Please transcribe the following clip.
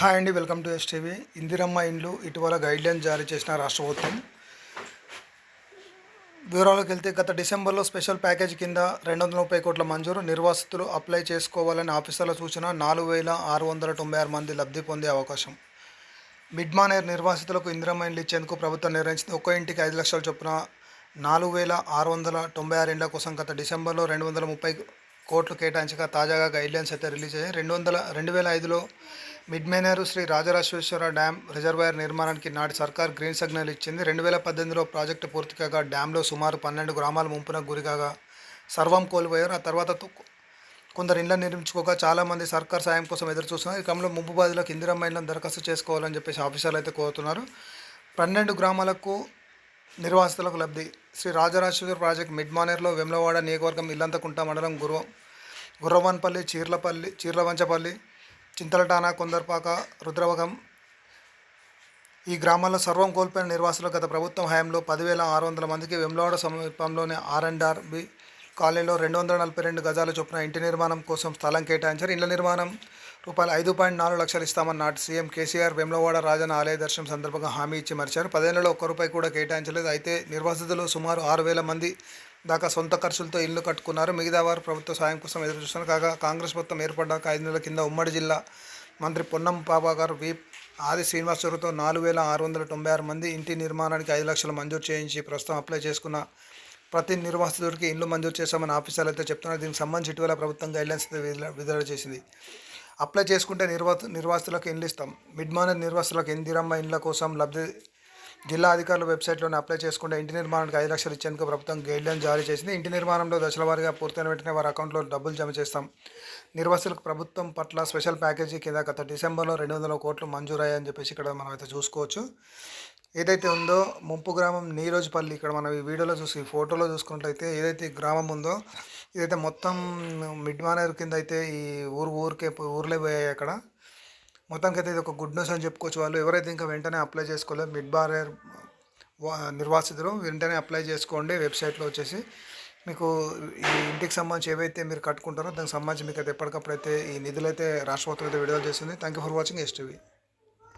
Hi అండి welcome to STV. Indiramma ఇండ్లు ఇటీవల గైడ్లైన్ జారీ చేసిన రాష్ట్ర ప్రభుత్వం. వివరాలకు వెళ్తే గత డిసెంబర్లో స్పెషల్ ప్యాకేజ్ కింద రెండు వందల ముప్పై కోట్ల మంజూరు నిర్వాసితులు అప్లై చేసుకోవాలని ఆఫీసర్ల సూచన నాలుగు వేల ఆరు వందల తొంభై ఆరు మంది లబ్ధి పొందే అవకాశం. మిడ్ మానేర్ నిర్వాసితులకు ఇందిరమ్మ ఇండ్లు ఇచ్చేందుకు ప్రభుత్వం నిర్ణయించింది. ఒక్కో ఇంటికి ఐదు లక్షల చొప్పున నాలుగు వేల ఆరు వందల తొంభై ఆరు ఇండ్ల కోసం గత డిసెంబర్లో రెండు వందల ముప్పై కోట్లు కేటాయించగా తాజాగా గైడ్లైన్స్ అయితే రిలీజ్ అయ్యాయి. రెండు వందల రెండు వేల ఐదులో మిడ్మేనేరు శ్రీ రాజరాజేశ్వర డ్యామ్ రిజర్వాయర్ నిర్మాణానికి నాటి సర్కార్ గ్రీన్ సిగ్నల్ ఇచ్చింది. రెండు వేల పద్దెనిమిదిలో ప్రాజెక్టు పూర్తి కాగా డ్యాంలో సుమారు పన్నెండు గ్రామాల ముంపునకు గురికాగా సర్వం కోల్పోయారు. ఆ తర్వాత కొందరు ఇళ్ళ నిర్మించుకోక చాలామంది సర్కార్ సాయం కోసం ఎదురు చూస్తున్నారు ఈ క్రమంలో ముంపు బాధలకు ఇందిరమ్మ ఇళ్ళను దరఖాస్తు చేసుకోవాలని చెప్పేసి ఆఫీసర్లు అయితే కోరుతున్నారు. పన్నెండు గ్రామాలకు నిర్వాసితులకు లబ్ధి. శ్రీ రాజరాజేశ్వర ప్రాజెక్ట్ మిడ్ మానేర్లో వెమ్లవాడ నియోజకవర్గం ఇల్లంతకుంట మండలం గుర్ర గుర్రవన్పల్లి చీర్లపల్లి చీర్లవంచపల్లి చింతలటాన కొందర్పాక రుద్రవగం ఈ గ్రామాల్లో సర్వం కోల్పోయిన నిర్వాసులు గత ప్రభుత్వం హయాంలో పదివేల ఆరు వందల మందికి వెమ్లవాడ సమీపంలోని ఆర్ అండ్ ఆర్ బి కాలనీలో రెండు వందల నలభై రెండు గజాల చొప్పున ఇంటి నిర్మాణం కోసం స్థలం కేటాయించారు. ఇళ్ళ నిర్మాణం రూపాయలు ఐదు పాయింట్ నాలుగు లక్షలు ఇస్తామని నాటి సీఎం కేసీఆర్ వెమ్లవాడ రాజన్న ఆలయ దర్శనం సందర్భంగా హామీ ఇచ్చి మరిచారు. పదేళ్ళలో ఒక్క రూపాయి కూడా కేటాయించలేదు. అయితే నిర్వాసితులు సుమారు ఆరు వేల మంది దాకా సొంత ఖర్చులతో ఇల్లు కట్టుకున్నారు. మిగతా వారు ప్రభుత్వ సాయం కోసం ఎదురు చూస్తున్నారు. కాగా కాంగ్రెస్ ప్రభుత్వం ఏర్పడ్డాక ఐదు నెలల కింద ఉమ్మడి జిల్లా మంత్రి పొన్నం బాబా వి వీప్ ఆది శ్రీనివాస్ చొరవతో నాలుగు వేల ఆరు వందల తొంభై ఆరు మంది ఇంటి నిర్మాణానికి ఐదు లక్షలు మంజూరు చేయించి ప్రస్తుతం అప్లై చేసుకున్న ప్రతి నిర్వాసితుడికి ఇల్లు మంజూరు చేశామని ఆఫీసర్లు అయితే చెప్తున్నారు. దీనికి సంబంధించి ఇటీవల ప్రభుత్వం గైడ్లైన్స్ విడుదల చేసింది. అప్లై చేసుకుంటే నిర్వా నిర్వాసితులకు ఇండ్లు ఇస్తాం. మిడ్ మానర్ నిర్వాసితులకు ఇందిరమ్మ ఇండ్ల కోసం లబ్ధి జిల్లా అధికారుల వెబ్సైట్లోనే అప్లై చేసుకుంటే ఇంటి నిర్మాణానికి ఐదు లక్షలు ఇచ్చేందుకు ప్రభుత్వం గైడ్లైన్ జారీ చేసింది. ఇంటి నిర్మాణంలో దశల వారీగా పూర్తయిన వెంటనే వారి అకౌంట్లో డబ్బులు జమ చేస్తాం. నిర్వాసులకు ప్రభుత్వం పట్ల స్పెషల్ ప్యాకేజీ కింద గత డిసెంబర్లో రెండు వందల కోట్లు మంజూరయ్యాయని చెప్పేసి ఇక్కడ మనం అయితే చూసుకోవచ్చు. ఏదైతే ఉందో ముంపు గ్రామం నీరోజుపల్లి ఇక్కడ మనం ఈ వీడియోలో చూసి ఈ ఫోటోలో చూసుకున్నట్లయితే ఏదైతే గ్రామం ఉందో ఇదైతే మొత్తం మిడ్ మానేర్ కింద అయితే ఈ ఊరు ఊరికే ఊర్లే పోయాయి అక్కడ. మొత్తానికి అయితే ఇది ఒక గుడ్ న్యూస్ అని చెప్పుకోవచ్చు వాళ్ళు. ఎవరైతే ఇంకా వెంటనే అప్లై చేసుకోలేదు మిడ్ బారేర్ నిర్వాసితులు వెంటనే అప్లై చేసుకోండి వెబ్సైట్లో వచ్చేసి. మీకు ఈ ఇంటికి సంబంధించి ఏవైతే మీరు కట్టుకుంటారో దానికి సంబంధించి మీకు అయితే ఎప్పటికప్పుడు అయితే ఈ నిధులైతే అయితే రాష్ట్ర ప్రభుత్వం అయితే విడుదల చేస్తుంది. Thank you for watching STV